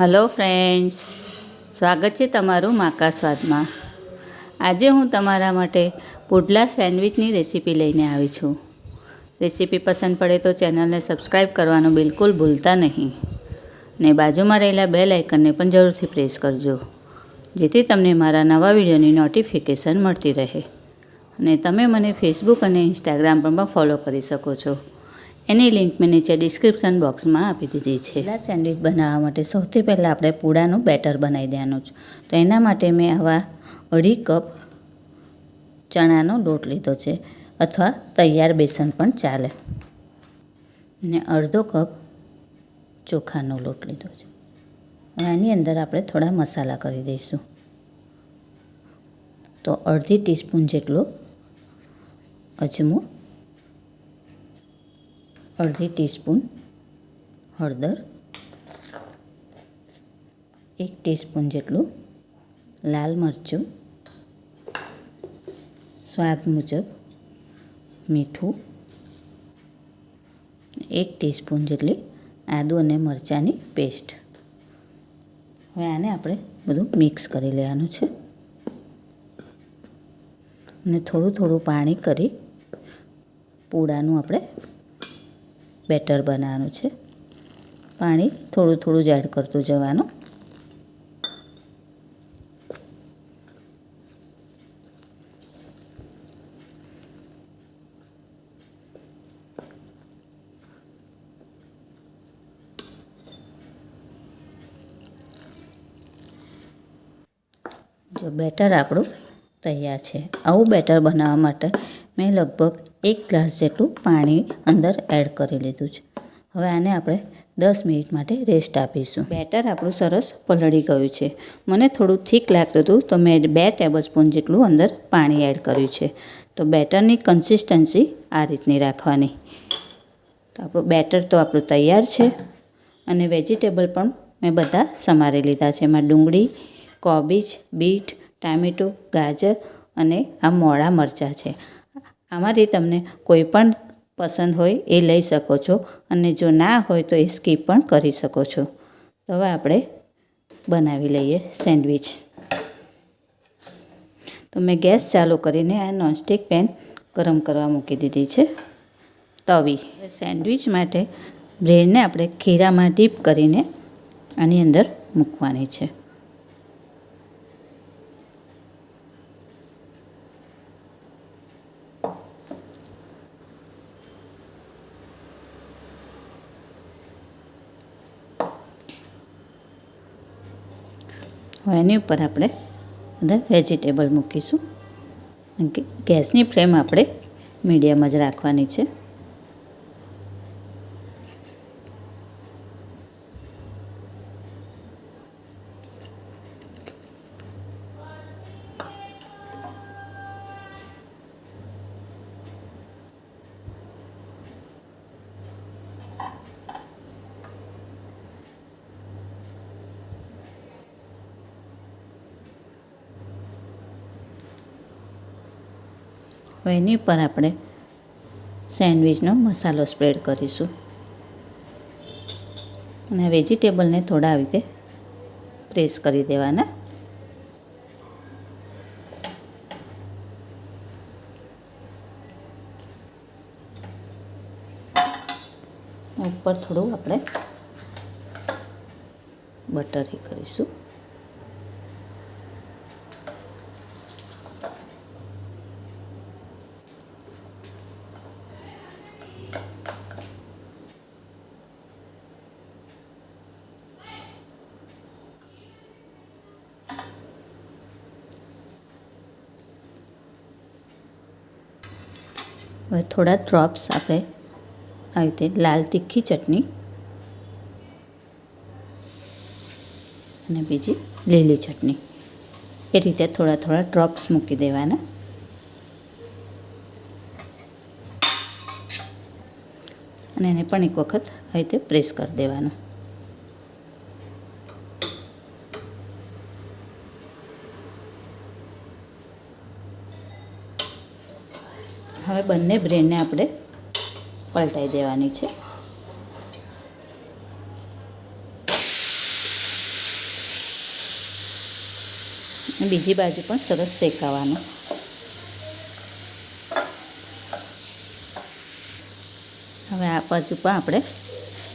Hello friends, સ્વાગત છે તમારું માકા આજે હું તમારા માટે પુડલા સેન્ડવિચની રેસીપી લઈને આવી છું. રેસીપી પસંદ પડે તો ચેનલને સબસ્ક્રાઈબ કરવાનું બિલકુલ ભૂલતા નહીં. ને બાજુમાં રહેલા બે લાઇકનને પણ જરૂરથી પ્રેસ કરજો, જેથી તમને મારા નવા વિડીયોની નોટિફિકેશન મળતી રહે. અને તમે મને ફેસબુક અને ઇન્સ્ટાગ્રામ પર પણ ફોલો કરી શકો છો. એની લિંક મેં નીચે ડિસ્ક્રિપ્શન બોક્સમાં આપી દીધી છે. પહેલાં સેન્ડવિચ બનાવવા માટે સૌથી પહેલાં આપણે પૂડાનું બેટર બનાવી દેવાનું છે. તો એના માટે મેં આવા અઢી કપ ચણાનો લોટ લીધો છે અથવા તૈયાર બેસન પણ ચાલે. ને અડધો કપ ચોખાનો લોટ લીધો છે. આની અંદર આપણે થોડા મસાલા કરી દઈશું. તો અડધી ટીસ્પૂન જેટલો અજમો અડધી ટીસ્પૂન હળદર, એક ટીસ્પૂન જેટલું લાલ મરચું, સ્વાદ મુજબ મીઠું, એક ટીસ્પૂન જેટલી આદુ અને મરચાંની પેસ્ટ. હવે આને આપણે બધું મિક્સ કરી લેવાનું છે. અને થોડું થોડું પાણી કરી પૂડાનું આપણે બેટર બનાવવાનું છે. પાણી થોડું થોડું જ એડ કરતું જવાનું. જો બેટર આપણું તૈયાર છે. આવું બેટર બનાવવા માટે મેં લગભગ એક ગ્લાસ જેટલું પાણી અંદર એડ કરી લીધું છે. હવે આને આપણે દસ મિનિટ માટે રેસ્ટ આપીશું. બેટર આપણું સરસ પલળી ગયું છે. મને થોડું થીક લાગતું હતું, તો મેં બે ટેબલ સ્પૂન જેટલું અંદર પાણી એડ કર્યું છે. તો બેટરની કન્સિસ્ટન્સી આ રીતની રાખવાની. તો આપણું બેટર તો આપણું તૈયાર છે અને વેજીટેબલ પણ મેં બધા સમારી લીધા છે. એમાં ડુંગળી, કોબીજ, બીટ ટામેટું, ગાજર અને આ મોળા મરચાં છે. આમાંથી તમને કોઈ પણ પસંદ હોય એ લઈ શકો છો અને જો ના હોય તો એ સ્કીપ પણ કરી શકો છો. તો હવે આપણે બનાવી લઈએ સેન્ડવિચ. તો મેં ગેસ ચાલુ કરીને આ નોનસ્ટિક પેન ગરમ કરવા મૂકી દીધી છે. તવી. સેન્ડવિચ માટે બ્રેડને આપણે ખીરામાં ડીપ કરીને આની અંદર મૂકવાની છે. હવે એની ઉપર આપણે અંદર વેજીટેબલ મૂકીશું. ગેસની ફ્લેમ આપણે મીડિયમ જ રાખવાની છે. એની પર આપણે સેન્ડવિચનો મસાલો સ્પ્રેડ કરીશું. અને વેજીટેબલને થોડા આવી રીતે પ્રેસ કરી દેવાના. ઉપર થોડું આપણે બટર કરીશું. હવે થોડા ડ્રોપ્સ આપણે આવી રીતે લાલ તીખી ચટણી. અને બીજી લીલી ચટણી. એ રીતે થોડા થોડા ડ્રોપ્સ મૂકી દેવાના. અને એને પણ એક વખત આવી રીતે પ્રેસ કરી દેવાનું. હવે બંને બ્રેડને આપણે પલટાઈ દેવાની છે. બીજી બાજુ પણ સરસ શેકાવાનું. હવે આ બાજુ પણ આપણે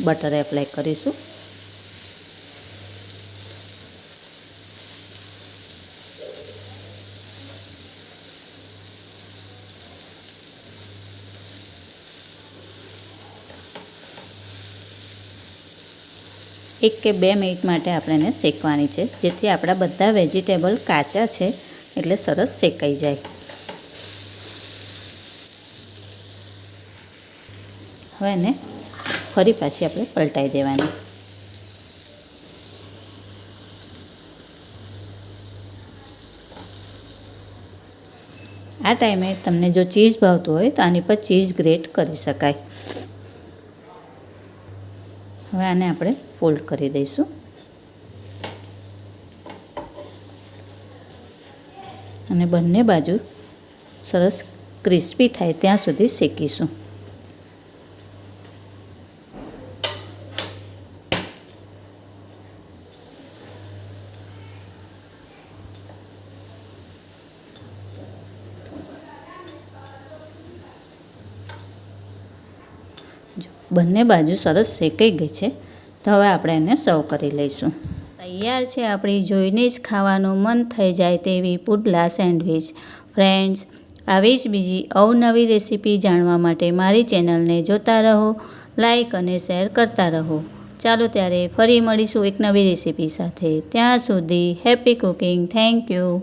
બટર એપ્લાય કરીશું. એક કે બે મિનિટ માટે આપણે એને શેકવાની છે. જેથી આપણા બધા વેજીટેબલ કાચા છે, એટલે સરસ શેકાઈ જાય. હવે એને ફરી પાછી આપણે પલટાઈ દેવાની. આ ટાઈમે તમને જો ચીઝ ભાવતું હોય તો આની પર ચીઝ ગ્રેટ કરી શકાય. હવે આને આપણે ફોલ્ડ કરી દઈશું. અને બંને બાજુ સરસ ક્રિસ્પી થાય ત્યાં સુધી શેકીશું. જો, બંને બાજુ સરસ શેકાઈ ગઈ છે. તો હવે આપણે એને સર્વ કરી લઈશું. તૈયાર છે આપણી જોઈને જ ખાવાનું. મન થઈ જાય તેવી પુડલા સેન્ડવિચ. ફ્રેન્ડ્સ, આવી જ બીજી અવનવી રેસીપી જાણવા માટે મારી ચેનલને જોતા રહો, લાઈક અને શેર કરતા રહો. ચાલો ત્યારે ફરી મળીશું એક નવી રેસીપી સાથે. ત્યાં સુધી હેપી કુકિંગ. Thank you.